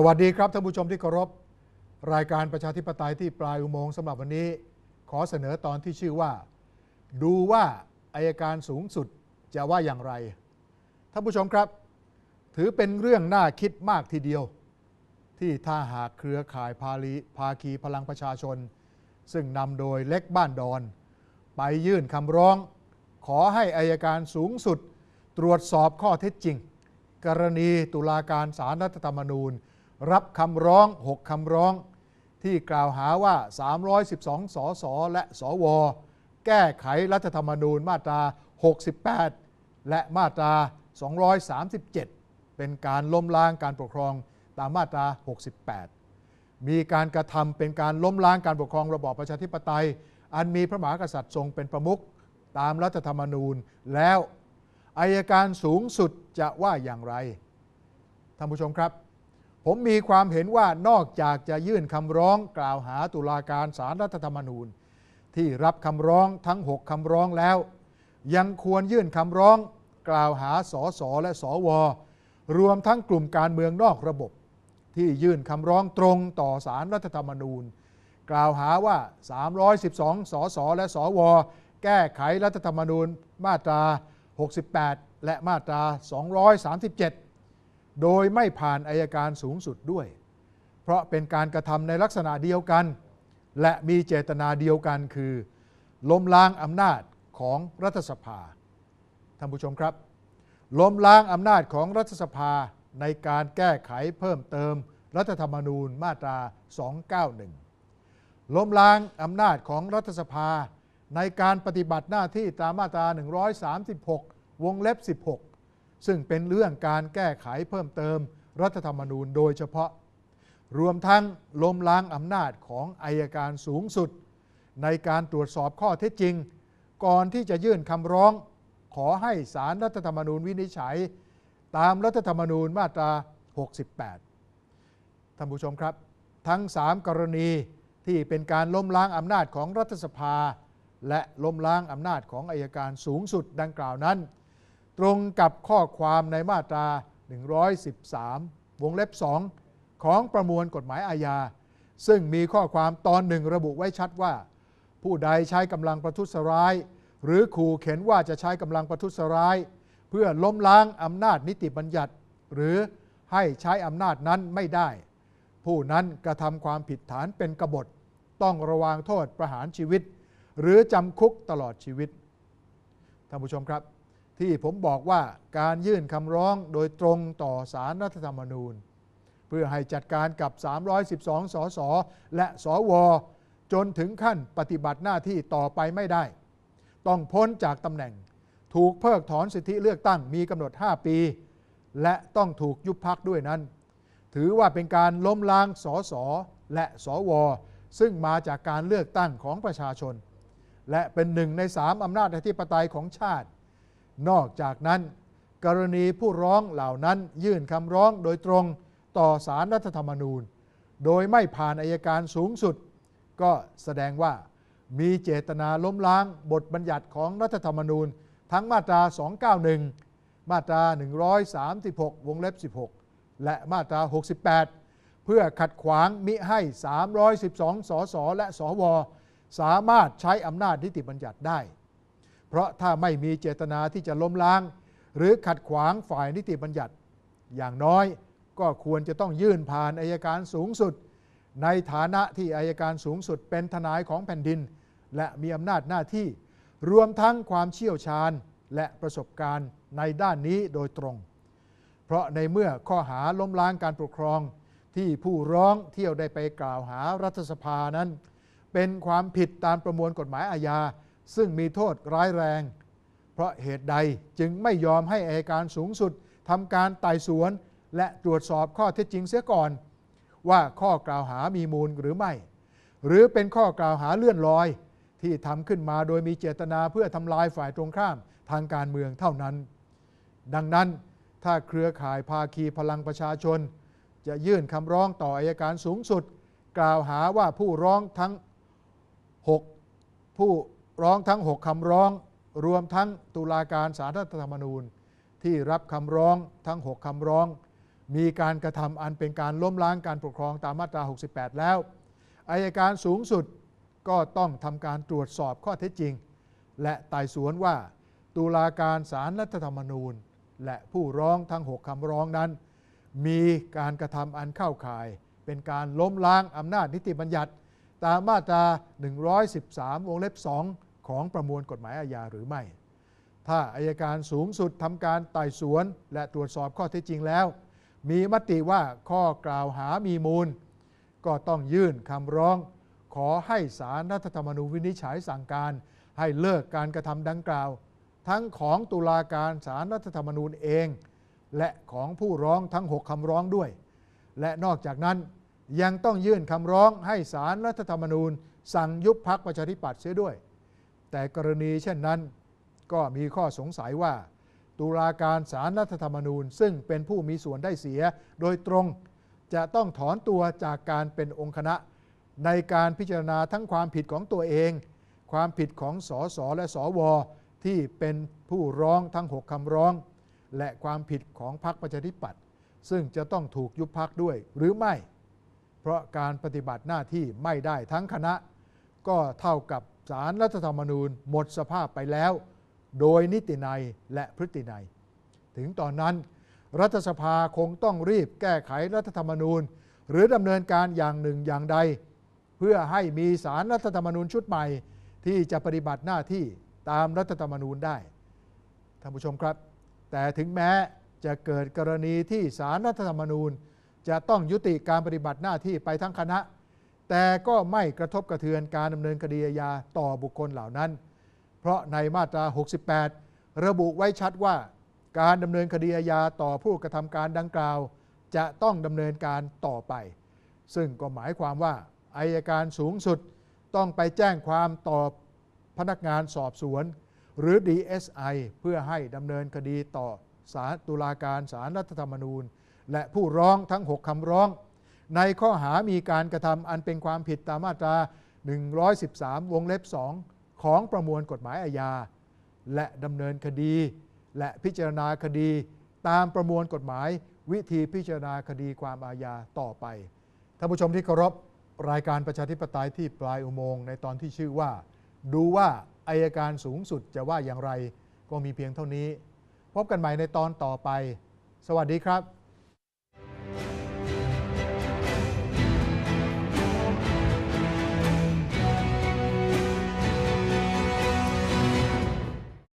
สวัสดีครับท่านผู้ชมที่เคารพ รายการประชาธิปไตยที่ปลายอุโมงค์สำหรับวันนี้ ขอเสนอตอนที่ชื่อว่า ดูว่าอายการสูงสุดจะว่าอย่างไรท่านผู้ชมครับ ถือเป็นเรื่องน่าคิดมากทีเดียว ที่ถ้าหากเครือข่ายพาลีภาคีพลังประชาชน ซึ่งนำโดยเล็กบ้านดอน ไปยื่นคำร้อง ขอให้อายการสูงสุด ตรวจสอบข้อเท็จจริง กรณีตุลาการสารรัฐธรรมนูญ รับคำร้อง 6 คำร้อง ที่กล่าวหาว่า 312 สส และสว แก้ไขรัฐธรรมนูญมาตรา 68 และมาตรา 237 เป็นการล้มล้างการปกครองตามมาตรา 68 มีการกระทำเป็นการล้มล้างการปกครองระบอบประชาธิปไตย อันมีพระมหากษัตริย์ทรงเป็นประมุขตามรัฐธรรมนูญแล้วอายการสูงสุดจะว่าอย่างไรท่านผู้ชมครับ ผมมีความเห็นว่านอกจากจะยื่นคำร้องกล่าวหาตุลาการสารรัฐธรรมนูญ ที่รับคำร้องทั้ง 6คำร้องแล้ว ยังควรยื่นคำร้องกล่าวหาสสและสว รวมทั้งกลุ่มการเมืองนอกระบบ ที่ยื่นคำร้องตรงต่อสารรัฐธรรมนูญ กล่าวหาว่า 312 สสและสว แก้ไขรัฐธรรมนูญมาตรา 68 และมาตรา 237 โดยไม่ผ่านอายการสูงสุดด้วย เพราะเป็นการกระทำในลักษณะเดียวกัน และมีเจตนาเดียวกันคือ ล้มล้างอำนาจของรัฐสภาท่านผู้ชมครับ ล้มล้างอำนาจของรัฐสภาในการแก้ไขเพิ่มเติม รัฐธรรมนูญมาตรา 291 ล้มล้างอำนาจของรัฐสภาในการปฏิบัติหน้าที่ตามมาตรา 136 วงเล็บ 16 ซึ่งเป็นเรื่องการแก้ไขเพิ่มเติมรัฐธรรมนูญโดยเฉพาะ รวมทั้งล้มล้างอำนาจของอายการสูงสุด ในการตรวจสอบข้อเท็จจริง ก่อนที่จะยื่นคำร้อง ขอให้สารรัฐธรรมนูญวินิจฉัย ตามรัฐธรรมนูญมาตรา 68 ท่านผู้ชมครับ ทั้ง 3 กรณีที่เป็นการล้มล้างอำนาจของรัฐสภา และล้มล้างอำนาจของอายการสูงสุดดังกล่าวนั้น ตรงกับข้อความในมาตรา 113 วงเล็บ 2 ของประมวลกฎหมายอาญา ซึ่งมีข้อความตอนหนึ่งระบุไว้ชัดว่า ผู้ใดใช้กำลังประทุษร้าย หรือขู่เข็นว่าจะใช้กำลังประทุษร้าย เพื่อล้มล้างอำนาจนิติบัญญัติ หรือให้ใช้อำนาจนั้นไม่ได้ ผู้นั้นกระทำความผิดฐานเป็นกบฏ ต้องระวางโทษประหารชีวิต หรือจำคุกตลอดชีวิตท่านผู้ชมครับ ที่ผมบอกว่าการยื่นคำร้องโดยตรงต่อสารรัฐธรรมนูญ เพื่อให้จัดการกับ 312 สส และสว จนถึงขั้นปฏิบัติหน้าที่ต่อไปไม่ได้ ต้องพ้นจากตำแหน่ง ถูกเพิกถอนสิทธิเลือกตั้งมีกำหนด 5 ปี และต้องถูกยุบพักด้วยนั้น ถือว่าเป็นการล้มล้างสสและสว ซึ่งมาจากการเลือกตั้งของประชาชน และเป็นหนึ่งในสามอำนาจอธิปไตยของชาติ นอกจากนั้น กรณีผู้ร้องเหล่านั้นยื่นคำร้องโดยตรงต่อสารรัฐธรรมนูญ โดยไม่ผ่านอายการสูงสุด ก็แสดงว่ามีเจตนาล้มล้างบทบัญญัติของรัฐธรรมนูญ ทั้งมาตรา 291 มาตรา 136 วงเล็บ 16 และมาตรา 68 เพื่อขัดขวางมิให้ 312 สส และสว สามารถใช้อำนาจนิติบัญญัติได้ เพราะถ้าไม่มีเจตนาที่จะล้มล้าง หรือขัดขวางฝ่ายนิติบัญญัติ อย่างน้อยก็ควรจะต้องยื่นผ่านอายการสูงสุด ในฐานะที่อายการสูงสุดเป็นทนายของแผ่นดิน และมีอำนาจหน้าที่ รวมทั้งความเชี่ยวชาญและประสบการณ์ในด้านนี้โดยตรง เพราะในเมื่อข้อหาล้มล้างการปกครอง ที่ผู้ร้องเที่ยวได้ไปกล่าวหารัฐสภานั้น เป็นความผิดตามประมวลกฎหมายอาญา ซึ่งมีโทษร้ายแรง เพราะเหตุใดจึงไม่ยอมให้อายการสูงสุดทำการไต่สวน และตรวจสอบข้อเท็จจริงเสียก่อน ว่าข้อกล่าวหามีมูลหรือไม่ หรือเป็นข้อกล่าวหาเลื่อนลอย ที่ทำขึ้นมาโดยมีเจตนาเพื่อทำลายฝ่ายตรงข้ามทางการเมืองเท่านั้น ดังนั้นถ้าเครือข่ายภาคีพลังประชาชน จะยื่นคำร้องต่ออายการสูงสุด กล่าวหาว่าผู้ร้องทั้ง 6 ผู้ ร้องทั้ง 6 คำร้อง รวมทั้งตุลาการสารรัฐธรรมนูญ ที่รับคำร้องทั้ง 6 คำร้อง มีการกระทำอันเป็นการล้มล้างการปกครองตามมาตรา 68 แล้วอายการสูงสุดก็ต้องทำการตรวจสอบข้อเท็จจริง และไต่สวนว่า ตุลาการศาลรัฐธรรมนูญ และผู้ร้องทั้ง 6 คำร้องนั้น มีการกระทำอันเข้าข่าย เป็นการล้มล้างอำนาจนิติบัญญัติ ตามมาตรา 113 วงเล็บ 2 ของประมวลกฎหมายอาญาหรือไม่ ถ้าอายการสูงสุดทำการไต่สวน และตรวจสอบข้อเท็จจริงแล้ว มีมติว่าข้อกล่าวหามีมูล ก็ต้องยื่นคำร้อง ขอให้สารรัฐธรรมนูญวินิจฉัยสั่งการให้เลิกการกระทำดังกล่าว ทั้งของตุลาการสารรัฐธรรมนูญเอง และของผู้ร้องทั้ง 6คำร้องด้วย และนอกจากนั้นยังต้องยื่นคำร้องให้สารรัฐธรรมนูญ สั่งยุบพักประชาธิปัตย์เสียด้วย แต่กรณีเช่นนั้นก็มีข้อสงสัยว่า ตุลาการสารรัฐธรรมนูญ ซึ่งเป็นผู้มีส่วนได้เสียโดยตรงจะต้องถอนตัวจากการเป็นองค์คณะ ในการพิจารณาทั้งความผิดของตัวเอง ความผิดของสสและสวที่เป็นผู้ร้องทั้ง 6คำร้อง และความผิดของพรรคประชาธิปัตย์ซึ่งจะต้องถูกยุบพักด้วยหรือไม่ เพราะการปฏิบัติหน้าที่ไม่ได้ทั้งคณะ ก็เท่ากับ สารรัฐธรรมนูญหมดสภาพไปแล้ว โดยนิตินัยและพฤตินัย ถึงตอนนั้น รัฐสภาคงต้องรีบแก้ไขรัฐธรรมนูญ หรือดำเนินการอย่างหนึ่งอย่างใด เพื่อให้มีสารรัฐธรรมนูญชุดใหม่ ที่จะปฏิบัติหน้าที่ตามรัฐธรรมนูญได้ท่านผู้ชมครับ แต่ถึงแม้จะเกิดกรณีที่สารรัฐธรรมนูญ จะต้องยุติการปฏิบัติหน้าที่ไปทั้งคณะ แต่ก็ไม่กระทบกระเทือนการดำเนินคดีอาญาต่อบุคคลเหล่านั้น เพราะในมาตรา 68 ระบุไว้ชัดว่า การดำเนินคดีอาญาต่อผู้กระทำการดังกล่าว จะต้องดำเนินการต่อไป ซึ่งก็หมายความว่าอายการสูงสุดต้องไปแจ้งความต่อพนักงานสอบสวน หรือ DSI เพื่อให้ดำเนินคดีต่อสารตุลาการสารรัฐธรรมนูญ และผู้ร้องทั้ง 6คำร้อง ในข้อหามีการกระทำอันเป็นความผิดตามมาตรา 113 วงเล็บ 2 ของประมวลกฎหมายอาญา และดำเนินคดี และพิจารณาคดี ตามประมวลกฎหมาย วิธีพิจารณาคดีความอาญาต่อไปท่านผู้ชมที่เคารพรายการประชาธิปไตยที่ปลายอุโมงค์ในตอนที่ชื่อว่า ดูว่าอายการสูงสุดจะว่าอย่างไร ก็มีเพียงเท่านี้ พบกันใหม่ในตอนต่อไป สวัสดีครับ